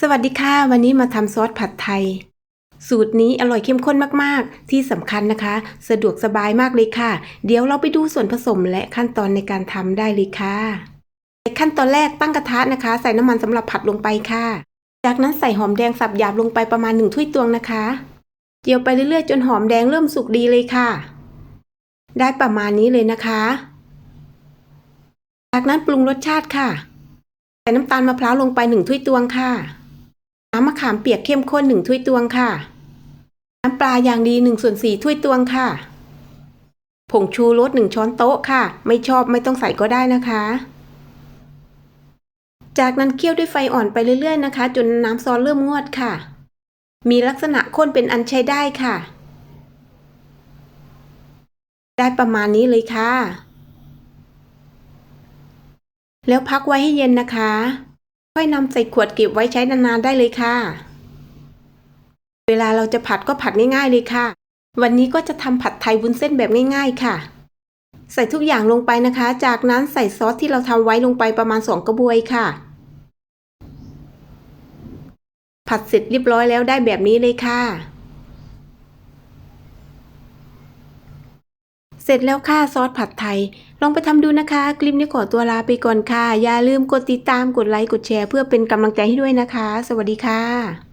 สวัสดีค่ะ วันนี้มาทำซอสผัดไทย สูตรนี้อร่อยเข้มข้นมากๆ ที่สำคัญนะคะ สะดวกสบายมากเลยค่ะ เดี๋ยวเราไปดูส่วนผสมและขั้นตอนในการทำได้เลยค่ะขั้นตอนแรกตั้งกระทะนะคะ ใส่น้ำมันสำหรับผัดลงไปค่ะ จากนั้นใส่หอมแดงสับหยาบลงไปประมาณหนึ่งถ้วยตวงนะคะเจียวไปเรื่อยๆ จนหอมแดงเริ่มสุกดีเลยค่ะ ได้ประมาณนี้เลยนะคะ จากนั้นปรุงรสชาติค่ะใส่น้ำตาลมะพร้าวลงไปหนึ่งถ้วยตวงค่ะ น้ำมะขามเปียกเข้มข้นหนึ่งถ้วยตวงค่ะ น้ำปลาอย่างดีหนึ่งส่วนสี่ถ้วยตวงค่ะ ผงชูรสหนึ่งช้อนโต๊ะค่ะ ไม่ชอบไม่ต้องใส่ก็ได้นะคะ จากนั้นเคี่ยวด้วยไฟอ่อนไปเรื่อยๆนะคะ จนน้ำซอสเริ่มงวดค่ะ มีลักษณะข้นเป็นอันใช้ได้ค่ะ ได้ประมาณนี้เลยค่ะ แล้วพักไว้ให้เย็นนะคะ ค่อยนำใส่ขวดเก็บไว้ใช้นานๆได้เลยค่ะ เวลาเราจะผัดก็ผัดง่ายๆเลยค่ะ วันนี้ก็จะทำผัดไทยวุ้นเส้นแบบง่าย ๆ ค่ะ ใส่ทุกอย่างลงไปนะคะ จากนั้นใส่ซอสที่เราทำไว้ลงไปประมาณ 2 กระบวยค่ะ ผัดเสร็จเรียบร้อยแล้วได้แบบนี้เลยค่ะ เสร็จแล้วค่ะซอสผัดไทย ลองไปทำดูนะคะ คลิปนี้ขอตัวลาไปก่อนค่ะ อย่าลืมกดติดตามกดไลค์กดแชร์ เพื่อเป็นกำลังใจให้ด้วยนะคะ สวัสดีค่ะ